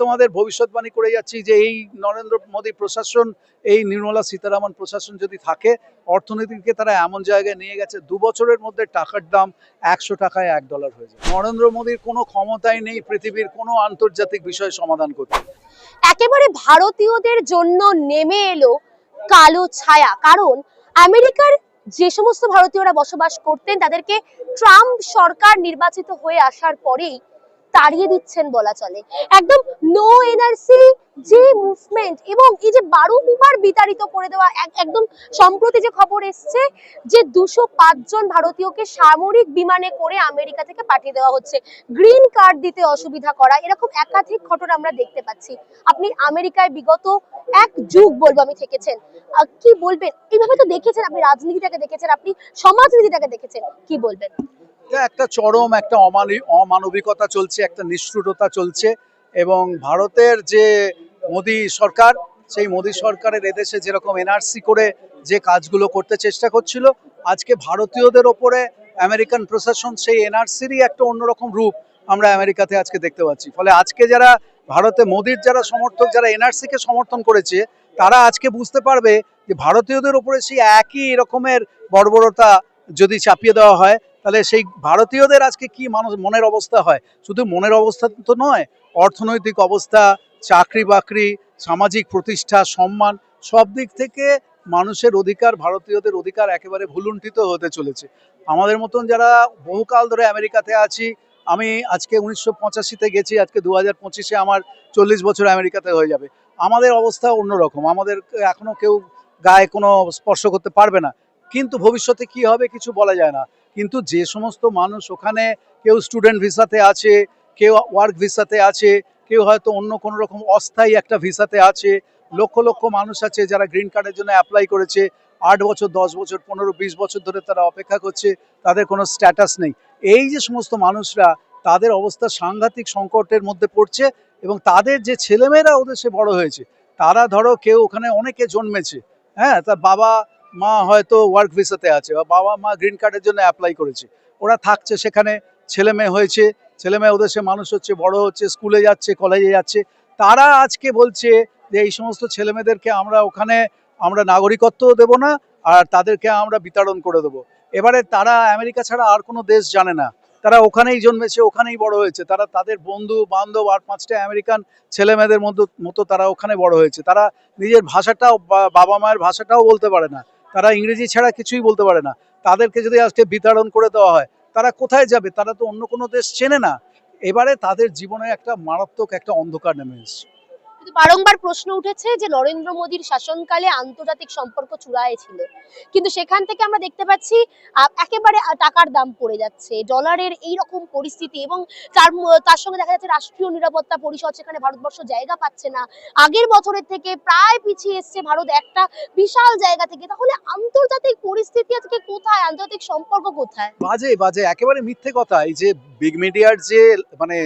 তোমাদের ভবিষ্যৎবাণী করে যাচ্ছি যে এই নরেন্দ্র মোদী প্রশাসন, এই নির্মলা সীতারামন প্রশাসন যদি থাকে, অর্থনীতিকে তারা এমন জায়গায় নিয়ে গেছে, দু বছরের মধ্যে টাকার দাম একশো টাকায় এক ডলার হয়ে যায় নরেন্দ্র মোদীর কোনো ক্ষমতাই নেই পৃথিবীর কোনো আন্তর্জাতিক বিষয় সমাধান করতে। একেবারে ভারতীয়দের জন্য নেমে এলো কালো ছায়া। কারণ আমেরিকার যে সমস্ত ভারতীয়রা বসবাস করতেন, তাদেরকে ট্রাম্প সরকার নির্বাচিত হয়ে আসার পরেই তাড়িয়ে দিচ্ছেন বলা চলে। একদম নো এনআরসি যে মুভমেন্ট এবং এই যে বারো কুমার বিতাড়িত করে দেওয়া এক- একদম সম্প্রতি যে খবর এসছে যে দুশো জন ভারতীয়কে সামরিক বিমানে করে আমেরিকা থেকে পাঠিয়ে দেওয়া হচ্ছে। গ্রিন কার্ড দিতে অসুবিধা করা, এরকম একাধিক ঘটনা আমরা দেখতে পাচ্ছি। আপনি আমেরিকায় বিগত এক যুগ বলব আমি থেকেছেন। কি বলবেন? এইভাবে তো দেখেছেন আপনি, রাজনীতিটাকে দেখেছেন, আপনি সমাজনীতিটাকে দেখেছেন, কি বলবেন? একটা চরম, একটা অমানবিক অমানবিকতা চলছে, একটা নিষ্ঠুরতা চলছে এবং ভারতের যে মোদী সরকার, সেই মোদী সরকারের এদেশে যেরকম এনআরসি করে যে কাজগুলো করতে চেষ্টা করছিল, আজকে ভারতীয়দের ওপরে আমেরিকান প্রশাসন সেই এনআরসিরই একটা অন্যরকম রূপ আমরা আমেরিকাতে আজকে দেখতে পাচ্ছি। ফলে আজকে যারা ভারতে মোদির যারা সমর্থক, যারা এনআরসি কে সমর্থন করেছে, তারা আজকে বুঝতে পারবে যে ভারতীয়দের ওপরে সেই একই রকমের বর্বরতা যদি চাপিয়ে দেওয়া হয় তাহলে সেই ভারতীয়দের আজকে কি মানুষ মনের অবস্থা হয়? শুধু মনের অবস্থা তো নয়, অর্থনৈতিক অবস্থা, চাকরি বাকরি, সামাজিক প্রতিষ্ঠা, সম্মান, সব দিক থেকে মানুষের অধিকার, ভারতীয়দের অধিকার একেবারে ভুলুণ্ঠিত হতে চলেছে। আমাদের মতন যারা বহুকাল ধরে আমেরিকাতে আছি, আমি আজকে উনিশশো পঁচাশিতে গেছি, আজকে দু হাজার পঁচিশে আমার চল্লিশ বছর আমেরিকাতে হয়ে যাবে। আমাদের অবস্থা অন্যরকম, আমাদের এখনও কেউ গায়ে কোনো স্পর্শ করতে পারবে না। কিন্তু ভবিষ্যতে কি হবে কিছু বলা যায় না। কিন্তু যে সমস্ত মানুষ ওখানে কেউ স্টুডেন্ট ভিসাতে আছে, কেউ ওয়ার্ক ভিসাতে আছে, কেউ হয়তো অন্য কোনো রকম অস্থায়ী একটা ভিসাতে আছে, লক্ষ লক্ষ মানুষ আছে যারা গ্রিন কার্ডের জন্য অ্যাপ্লাই করেছে, আট বছর, দশ বছর, পনেরো, বিশ বছর ধরে তারা অপেক্ষা করছে, তাদের কোনো স্ট্যাটাস নেই। এই যে সমস্ত মানুষরা, তাদের অবস্থা সাংঘাতিক সংকটের মধ্যে পড়ছে এবং তাদের যে ছেলেমেয়েরা ওদের সে বড় হয়েছে। তারা ধরো কেউ ওখানে অনেকে জন্মেছে হ্যাঁ তার বাবা মা হয়তো ওয়ার্ক ভিসাতে আছে বা বাবা মা গ্রিন কার্ডের জন্য অ্যাপ্লাই করেছে। ওরা থাকছে সেখানে, ছেলে মেয়ে হয়েছে, ছেলে মেয়ে ওদের মানুষ হচ্ছে, বড় হচ্ছে স্কুলে যাচ্ছে কলেজে যাচ্ছে। তারা আজকে বলছে যে এই সমস্ত ছেলে মেয়েদেরকে আমরা ওখানে, আমরা নাগরিকত্ব দেব না, আর তাদেরকে আমরা বিতরণ করে দেবো। এবারে তারা আমেরিকা ছাড়া আর কোনো দেশ জানে না। তারা ওখানেই জন্মেছে, ওখানেই বড় হয়েছে। তারা তাদের বন্ধু, বান্ধব আর পাঁচটা আমেরিকান ছেলে মেয়েদের মতো মতো তারা ওখানে বড় হয়েছে। তারা নিজের ভাষাটাও বাবা মায়ের ভাষাটাও বলতে পারে না। তারা ইংরেজি ছাড়া কিছুই বলতে পারে না। তাদেরকে যদি আজকে বিতাড়ন করে দেওয়া হয়, তারা কোথায় যাবে? তারা তো অন্য কোনো দেশ চেনে না। এবারে তাদের জীবনে একটা মারাত্মক একটা অন্ধকার নেমে এসেছে। কিন্তু বারংবার প্রশ্ন উঠেছে যে নরেন্দ্র মোদীর শাসনকালে আন্তর্জাতিক সম্পর্ক চূড়ায় ছিল। কিন্তু সেখান থেকে আমরা দেখতে পাচ্ছি একেবারে টাকার দাম পড়ে যাচ্ছে। ডলারের এই রকম পরিস্থিতি এবং তার তার সঙ্গে দেখা যাচ্ছে রাষ্ট্রীয় নিরাপত্তা পরিষদ সেখানে ভারতবর্ষ জায়গা পাচ্ছে না। আগের বছরের থেকে প্রায় পিছিয়ে এসছে ভারত একটা বিশাল জায়গা থেকে। তাহলে আন্তর্জাতিক পরিস্থিতি আজকে কোথায়? আন্তর্জাতিক সম্পর্ক কোথায়? বাজে বাজে, একেবারে মিথ্যে কথা এই যে বিগ মিডিয়ার যে মানে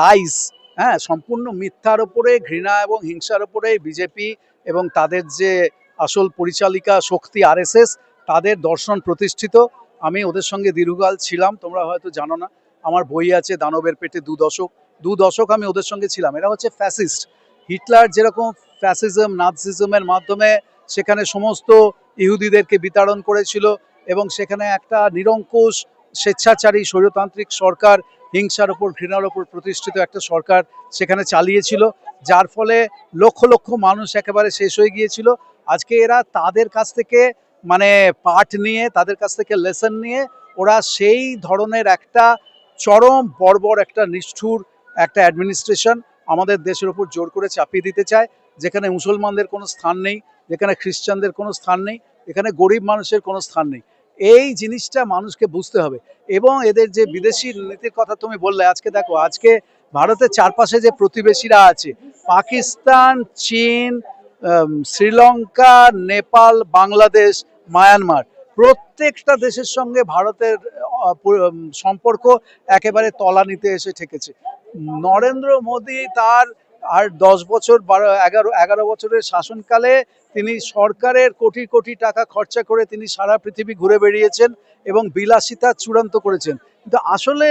লাইস হ্যাঁ সম্পূর্ণ মিথ্যার ওপরে, ঘৃণা এবং হিংসার ওপরে বিজেপি এবং তাদের যে আসল পরিচালিকা শক্তি আরএসএস, তাদের দর্শন প্রতিষ্ঠিত। আমি ওদের সঙ্গে দীর্ঘকাল ছিলাম, তোমরা হয়তো জানো না। আমার বই আছে দানবের পেটে দু দশক। দু দশক আমি ওদের সঙ্গে ছিলাম। এরা হচ্ছে ফ্যাসিস্ট হিটলার যেরকম ফ্যাসিজম নাৎসিজমের মাধ্যমে সেখানে সমস্ত ইহুদিদেরকে বিতাড়ন করেছিল এবং সেখানে একটা নিরঙ্কুশ, স্বেচ্ছাচারী, স্বৈরতান্ত্রিক সরকার হিংসার ওপর ঘৃণার ওপর প্রতিষ্ঠিত একটা সরকার সেখানে চালিয়েছিল, যার ফলে লক্ষ লক্ষ মানুষ একেবারে শেষ হয়ে গিয়েছিল। আজকে এরা তাদের কাছ থেকে মানে পাঠ নিয়ে, তাদের কাছ থেকে লেসন নিয়ে ওরা সেই ধরনের একটা চরম বর্বর, একটা নিষ্ঠুর, একটা অ্যাডমিনিস্ট্রেশন আমাদের দেশের উপর জোর করে চাপিয়ে দিতে চায়। যেখানে মুসলমানদের কোনো স্থান নেই, যেখানে খ্রিস্টানদের কোনো স্থান নেই এখানে গরিব মানুষের কোনো স্থান নেই। এই জিনিসটা মানুষকে বুঝতে হবে। এবং এদের যে বিদেশি নীতির কথা তুমি বললে, আজকে দেখো, আজকে ভারতের চারপাশে যে প্রতিবেশীরা আছে, পাকিস্তান, চীন শ্রীলঙ্কা, নেপাল, বাংলাদেশ, মায়ানমার, প্রত্যেকটা দেশের সঙ্গে ভারতের সম্পর্ক একেবারে তলানিতে এসে ঠেকেছে। নরেন্দ্র মোদী তার আর দশ বছর বারো, এগারো এগারো বছরের শাসনকালে তিনি সরকারের কোটি কোটি টাকা খরচা করে তিনি সারা পৃথিবী ঘুরে বেরিয়েছেন এবং বিলাসিতা চূড়ান্ত করেছেন। কিন্তু আসলে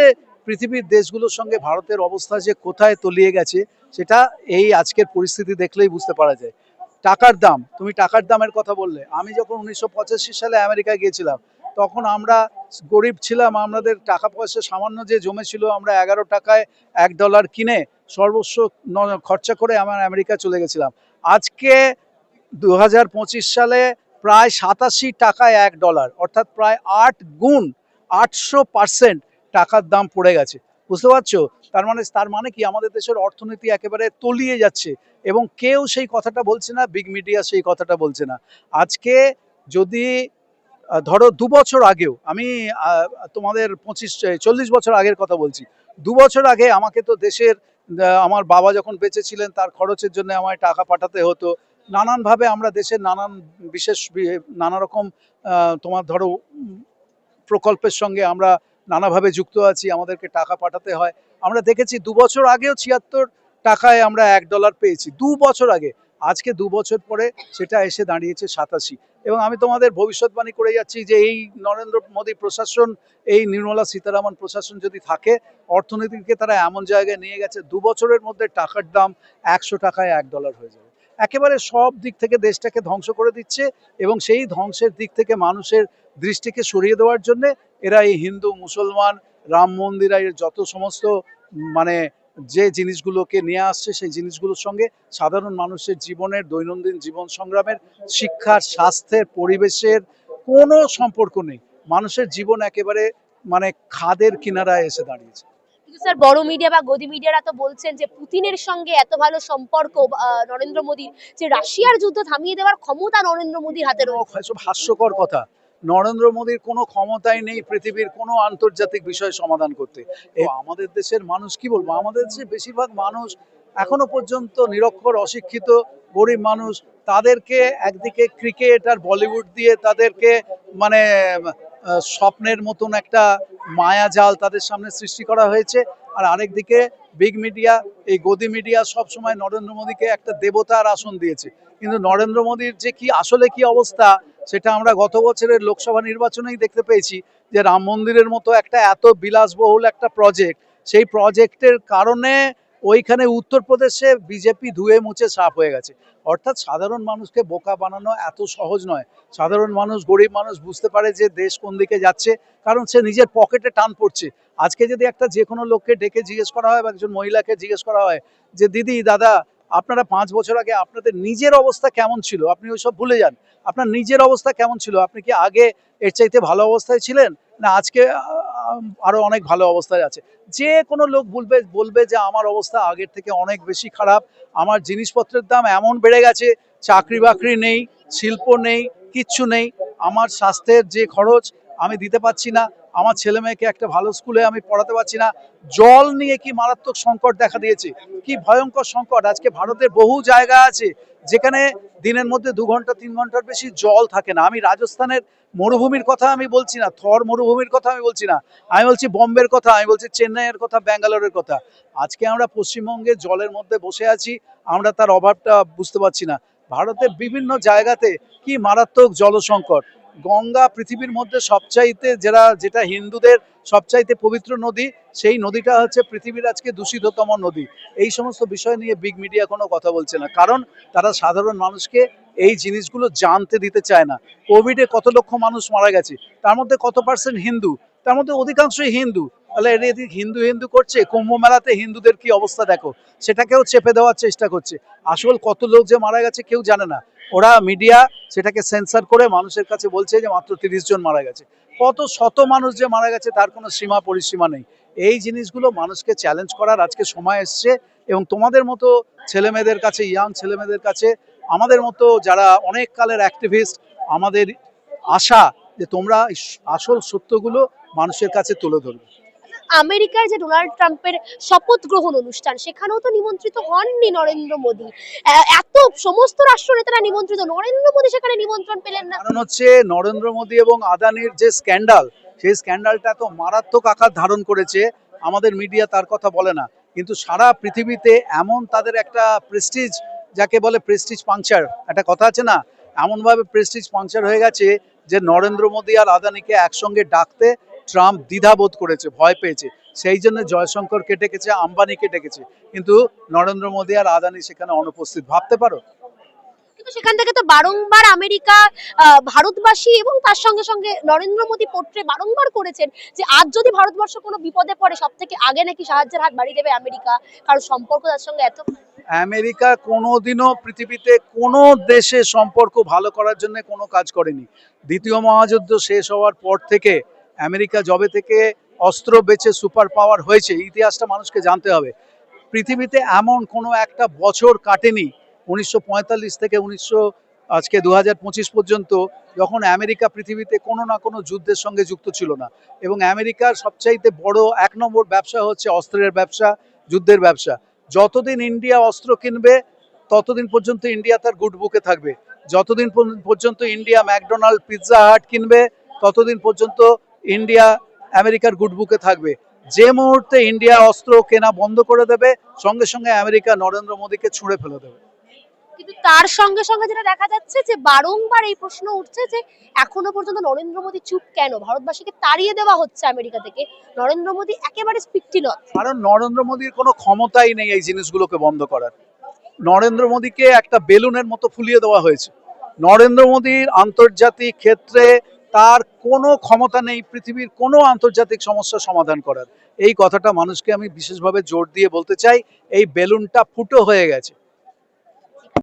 পৃথিবীর দেশগুলোর সঙ্গে ভারতের অবস্থা যে কোথায় তলিয়ে গেছে, সেটা এই আজকের পরিস্থিতি দেখলেই বুঝতে পারা যায়। টাকার দাম, তুমি টাকার দামের কথা বললে। আমি যখন উনিশশো পঁচাশি সালে আমেরিকা গিয়েছিলাম, তখন আমরা গরিব ছিলাম, আমাদের টাকা পয়সা সামান্য যে জমেছিল, আমরা এগারো টাকায় এক ডলার কিনে সর্বস্ব খরচা করে আমার আমেরিকা চলে গেছিলাম। আজকে দু হাজার পঁচিশ সালে প্রায় সাতাশি টাকায় এক ডলার, অর্থাৎ প্রায় আট গুণ, আটশো পার্সেন্ট টাকার দাম পড়ে গেছে। বুঝতে পারছ? তার মানে তার মানে কি? আমাদের দেশের অর্থনীতি একেবারে তলিয়ে যাচ্ছে এবং কেউ সেই কথাটা বলছে না বিগ মিডিয়া সেই কথাটা বলছে না। আজকে যদি ধরো দু বছর আগেও, আমি তোমাদের পঁচিশ, চল্লিশ বছর আগের কথা বলছি, দু বছর আগে আমাকে তো দেশের আমার বাবা যখন বেঁচে ছিলেন, তার খরচের জন্য আমায় টাকা পাঠাতে হতো। নানানভাবে আমরা দেশের নানান বিশেষ নানা রকম তোমার ধরো প্রকল্পের সঙ্গে আমরা নানাভাবে যুক্ত আছি, আমাদেরকে টাকা পাঠাতে হয়। আমরা দেখেছি, দু বছর আগেও ছিয়াত্তর টাকায় আমরা এক ডলার পেয়েছি। দু বছর আগে। আজকে দু বছর পরে সেটা এসে দাঁড়িয়েছে সাতাশি। এবং আমি তোমাদের ভবিষ্যৎবাণী করে যাচ্ছি যে এই নরেন্দ্র মোদী প্রশাসন, এই নির্মলা সীতারামন প্রশাসন যদি থাকে, অর্থনীতিকে তারা এমন জায়গায় নিয়ে গেছে, দু বছরের মধ্যে টাকার দাম একশো টাকায় এক ডলার হয়ে যাবে। একেবারে সব দিক থেকে দেশটাকে ধ্বংস করে দিচ্ছে এবং সেই ধ্বংসের দিক থেকে মানুষের দৃষ্টিকে সরিয়ে দেওয়ার জন্য এরা এই হিন্দু, মুসলমান, রাম মন্দির যত সমস্ত মানে যে জিনিসগুলোকে নিয়ে আসছে সেই জিনিসগুলোর সঙ্গে সাধারণ মানুষের জীবনের দৈনন্দিন জীবন সংগ্রামের শিক্ষার স্বাস্থ্যের পরিবেশের কোনো সম্পর্ক নেই। মানুষের জীবন একেবারে মানে খাদের কিনারায় এসে দাঁড়িয়েছে। কিন্তু স্যার বড় মিডিয়া বা গদি মিডিয়ারা তো বলছেন যে পুতিনের সঙ্গে এত ভালো সম্পর্ক নরেন্দ্র মোদীর যে রাশিয়ার যুদ্ধ থামিয়ে দেওয়ার ক্ষমতা নরেন্দ্র মোদীর হাতে রয়েছে। হাস্যকর কথা। নরেন্দ্র মোদীর কোনো ক্ষমতাই নেই পৃথিবীর কোনো আন্তর্জাতিক বিষয় সমাধান করতে। আমাদের দেশের মানুষ কি বলব? আমাদের দেশে বেশিরভাগ মানুষ এখনও পর্যন্ত নিরক্ষর অশিক্ষিত গরিব মানুষ। তাদেরকে একদিকে ক্রিকেট আর বলিউড দিয়ে তাদেরকে মানে স্বপ্নের মতন একটা মায়াজাল তাদের সামনে সৃষ্টি করা হয়েছে। আর আরেকদিকে বিগ মিডিয়া এই গদি মিডিয়া সব সময় নরেন্দ্র মোদীকে একটা দেবতার আসন দিয়েছে। কিন্তু নরেন্দ্র মোদীর যে কি আসলে কি অবস্থা, সেটা আমরা গত বছরের লোকসভা নির্বাচনেই দেখতে পেয়েছি যে রাম মন্দিরের মতো একটা এত বিলাসবহুল একটা প্রজেক্ট সেই প্রজেক্টের কারণে ওইখানে উত্তরপ্রদেশে বিজেপি ধুয়ে মুছে সাফ হয়ে গেছে। অর্থাৎ সাধারণ মানুষকে বোকা বানানো এত সহজ নয়। সাধারণ মানুষ, গরিব মানুষ বুঝতে পারে যে দেশ কোন দিকে যাচ্ছে, কারণ সে নিজের পকেটে টান পড়ছে। আজকে যদি একটা যে কোনো লোককে ডেকে জিজ্ঞেস করা হয় বা একজন মহিলাকে জিজ্ঞেস করা হয় যে, দিদি, দাদা, আপনারা পাঁচ বছর আগে আপনাদের নিজের অবস্থা কেমন ছিল? আপনি ওইসব ভুলে যান। আপনার নিজের অবস্থা কেমন ছিল? আপনি কি আগে এর চাইতে ভালো অবস্থায় ছিলেন? না, আজকে আরও আরও অনেক ভালো অবস্থায় আছে। যে কোনো লোক বলবে বলবে যে আমার অবস্থা আগের থেকে অনেক বেশি খারাপ, আমার জিনিসপত্রের দাম এমন বেড়ে গেছে, চাকরি বাকরি নেই, শিল্প নেই, কিচ্ছু নেই, আমার স্বাস্থ্যের যে খরচ আমি দিতে পারছি না আমার ছেলে মেয়েকে একটা ভালো স্কুলে আমি পড়াতে পারছি না। জল নিয়ে কি মারাত্মক সংকট দেখা দিয়েছে? কি ভয়ঙ্কর সংকট? আজকে ভারতের বহু জায়গা আছে যেখানে দিনের মধ্যে দু ঘণ্টা, তিন ঘণ্টার বেশি জল থাকে না। আমি রাজস্থানের মরুভূমির কথা আমি বলছি না, থর মরুভূমির কথা আমি বলছি না। আমি বলছি বম্বের কথা, আমি বলছি চেন্নাইয়ের কথা, ব্যাঙ্গালোরের কথা। আজকে আমরা পশ্চিমবঙ্গে জলের মধ্যে বসে আছি, আমরা তার অভাবটা বুঝতে পারছি না। ভারতের বিভিন্ন জায়গাতে কি মারাত্মক জলসংকট? গঙ্গা পৃথিবীর মধ্যে সবচাইতে যারা, যেটা হিন্দুদের সবচাইতে পবিত্র নদী, সেই নদীটা হচ্ছে পৃথিবীর আজকে দূষিততম নদী। এই সমস্ত বিষয় নিয়ে বিগ মিডিয়া কোনো কথা বলছে না। কারণ তারা সাধারণ মানুষকে এই জিনিসগুলো জানতে দিতে চায় না। কোভিডে কত লক্ষ মানুষ মারা গেছে। তার মধ্যে কত পার্সেন্ট হিন্দু? তার মধ্যে অধিকাংশই হিন্দু। তাহলে এদিক হিন্দু হিন্দু করছে, কুম্ভ মেলাতে হিন্দুদের কি অবস্থা দেখো? সেটাকেও চেপে দেওয়ার চেষ্টা করছে। আসল কত লোক যে মারা গেছে কেউ জানে না। ওরা মিডিয়া সেটাকে সেন্সার করে মানুষের কাছে বলছে যে মাত্র তিরিশ জন মারা গেছে। কত শত মানুষ যে মারা গেছে তার কোনো সীমা পরিসীমা নেই। এই জিনিসগুলো মানুষকে চ্যালেঞ্জ করার আজকে সময় এসছে এবং তোমাদের মতো ছেলে মেয়েদের কাছে ইয়াং ছেলে মেয়েদের কাছে, আমাদের মতো যারা অনেক কালের অ্যাক্টিভিস্ট আমাদের আশা যে তোমরা আসল সত্যগুলো মানুষের কাছে তুলে ধরবে। আমেরিকায় যে ডোনাল্ড ট্রাম্পের শপথ গ্রহণ অনুষ্ঠান সেখানেও তো নিমন্ত্রিত হননি নরেন্দ্র মোদী। এত সমস্ত রাষ্ট্র নেতারা নিমন্ত্রিত নরেন্দ্র মোদী সেখানে নিমন্ত্রণ পেলেন না। কারণ হচ্ছে নরেন্দ্র মোদী এবং আদানির যে স্ক্যান্ডাল সেই স্ক্যান্ডালটা তো মারাত্মক আকার ধারণ করেছে। আমাদের মিডিয়া তার কথা বলে না। কিন্তু সারা পৃথিবীতে এমন তাদের একটা প্রেস্টিজ যাকে বলে প্রেস্টিজ পাংচার একটা কথা আছে না? এমনভাবে প্রেস্টিজ পাংচার হয়ে গেছে যে নরেন্দ্র মোদী আর আদানিকে একসঙ্গে ডাকতে ট্রাম্প দ্বিধাবোধ করেছে ভয় পেয়েছে। সেই জন্য জয়শঙ্করকে ডেকেছে আম্বানিকে ডেকেছে। কিন্তু নরেন্দ্র মোদী আর আদানি সেখানে অনুপস্থিত ভাবতে পারো? কিন্তু সেখান থেকে তো বারংবার আমেরিকা ভারতবাসী এবং তার সঙ্গে সঙ্গে নরেন্দ্র মোদী পোট্রে বারংবার করেছেন যে আজ যদি ভারতবর্ষ কোনো বিপদে পড়ে সব থেকে আগে নাকি সাহায্যের হাত বাড়িয়ে দেবে আমেরিকা। কারণ সম্পর্ক তার সঙ্গে এত আমেরিকা কোনোদিনও পৃথিবীতে কোনো দেশে সম্পর্ক ভালো করার জন্য কোনো কাজ করেনি। দ্বিতীয় মহাযুদ্ধ শেষ হওয়ার পর থেকে আমেরিকা জবে থেকে অস্ত্র বেচে সুপার পাওয়ার হয়েছে, ইতিহাসটা মানুষকে জানতে হবে। পৃথিবীতে এমন কোনো একটা বছর কাটেনি, উনিশশো পঁয়তাল্লিশ থেকে উনিশশো, আজকে দু হাজার পঁচিশ পর্যন্ত, যখন আমেরিকা পৃথিবীতে কোনো না কোনো যুদ্ধের সঙ্গে যুক্ত ছিল না। এবং আমেরিকার সবচাইতে বড় এক নম্বর ব্যবসা হচ্ছে অস্ত্রের ব্যবসা, যুদ্ধের ব্যবসা। যতদিন ইন্ডিয়া অস্ত্র কিনবে, ততদিন পর্যন্ত ইন্ডিয়া তার গুড বুকে থাকবে। যতদিন পর্য- পর্যন্ত ইন্ডিয়া ম্যাকডোনাল্ড পিৎজা হাট কিনবে ততদিন পর্যন্ত ইন্ডিয়া আমেরিকার গুড বুকে থাকবে। যে মুহূর্তে ইন্ডিয়া অস্ত্র কেনা বন্ধ করে দেবে সঙ্গে সঙ্গে আমেরিকা নরেন্দ্র মোদীকে ছুঁড়ে ফেলে দেবে। কিন্তু তার সঙ্গে সঙ্গে যেটা দেখা যাচ্ছে যে বারংবার এই প্রশ্ন উঠছে যে এখনও পর্যন্ত নরেন্দ্র মোদী চুপ কেন? ভারতবাসীকে তাড়িয়ে দেওয়া হচ্ছে আমেরিকা থেকে। নরেন্দ্র মোদী একেবারে স্পিকটিলত কারণ নরেন্দ্র মোদীর কোনো ক্ষমতাই নেই এই জিনিসগুলোকে বন্ধ করার। নরেন্দ্র মোদীকে একটা বেলুনের মতো ফুলিয়ে দেওয়া হয়েছে। নরেন্দ্র মোদীর আন্তর্জাতিক ক্ষেত্রে তার কোনো ক্ষমতা নেই পৃথিবীর কোনো আন্তর্জাতিক সমস্যা সমাধান করার। এই কথাটা মানুষকে আমি বিশেষভাবে জোর দিয়ে বলতে চাই, এই বেলুনটা ফুটো হয়ে গেছে।